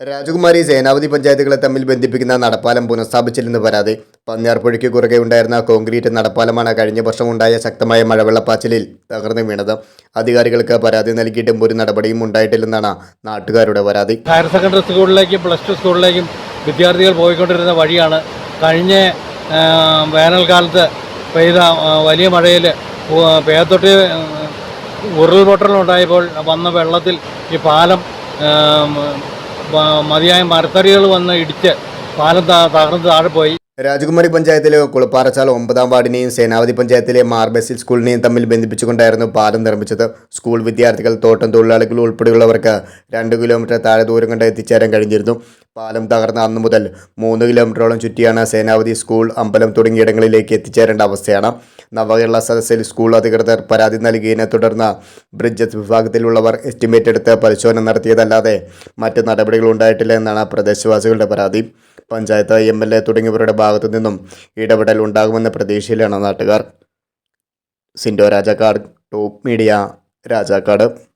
രാജകുമാരി സേനാപതി പഞ്ചായത്തുകളെ തമ്മിൽ ബന്ധിപ്പിക്കുന്ന നടപ്പാലം പുനഃസ്ഥാപിച്ചില്ലെന്ന് പരാതി. പന്നിയാർപ്പുഴയ്ക്ക് കുറുകെ ഉണ്ടായിരുന്ന കോൺക്രീറ്റ് നടപ്പാലമാണ് കഴിഞ്ഞ വർഷം ഉണ്ടായ ശക്തമായ മഴവെള്ളപ്പാച്ചിലിൽ തകർന്നു വീണത്. അധികാരികൾക്ക് പരാതി നൽകിയിട്ടും ഒരു നടപടിയും ഉണ്ടായിട്ടില്ലെന്നാണ് നാട്ടുകാരുടെ പരാതി. ഹയർ സെക്കൻഡറി സ്കൂളിലേക്കും പ്ലസ് ടു സ്കൂളിലേക്കും വിദ്യാർത്ഥികൾ പോയിക്കൊണ്ടിരുന്ന വഴിയാണ് കഴിഞ്ഞ വേനൽക്കാലത്ത് പെയ്ത വലിയ മഴയിൽ പേത്തൊട്ടി ഉരുൾപൊട്ടലുണ്ടായപ്പോൾ വന്ന വെള്ളത്തിൽ ഈ പാലം മതിയായ മരത്തടികൾ വന്ന് ഇടിച്ച് പാലം തകർന്ന് താഴെ പോയി. രാജകുമാരി പഞ്ചായത്തിലെ കുളപ്പാറച്ചാൽ ഒമ്പതാം വാർഡിനെയും സേനാവതി പഞ്ചായത്തിലെ മാർബസിൽ സ്കൂളിനെയും തമ്മിൽ ബന്ധിപ്പിച്ചുകൊണ്ടായിരുന്നു പാലം നിർമ്മിച്ചത്. സ്കൂൾ വിദ്യാർത്ഥികൾ തോട്ടം തൊഴിലാളികൾ ഉൾപ്പെടെയുള്ളവർക്ക് രണ്ട് കിലോമീറ്റർ താഴെ ദൂരം കണ്ട് എത്തിച്ചേരാൻ കഴിഞ്ഞിരുന്നു. പാലം തകർന്ന അന്നു മുതൽ മൂന്ന് കിലോമീറ്ററോളം ചുറ്റിയാണ് സേനാവതി സ്കൂൾ അമ്പലം തുടങ്ങിയിടങ്ങളിലേക്ക് എത്തിച്ചേരേണ്ട അവസ്ഥയാണ്. നവകേരള സദസ്സിൽ സ്കൂൾ അധികൃതർ പരാതി നൽകിയതിനെ തുടർന്ന് ബ്രിഡ്ജസ് വിഭാഗത്തിലുള്ളവർ എസ്റ്റിമേറ്റ് എടുത്ത് പരിശോധന നടത്തിയതല്ലാതെ മറ്റ് നടപടികൾ ഉണ്ടായിട്ടില്ല എന്നാണ് പ്രദേശവാസികളുടെ പരാതി. പഞ്ചായത്ത് എം എൽ എ തുടങ്ങിയവരുടെ ഭാഗത്തു നിന്നും ഇടപെടൽ ഉണ്ടാകുമെന്ന പ്രതീക്ഷയിലാണ് നാട്ടുകാർ. Sindo Rajakkad top media Rajakkad.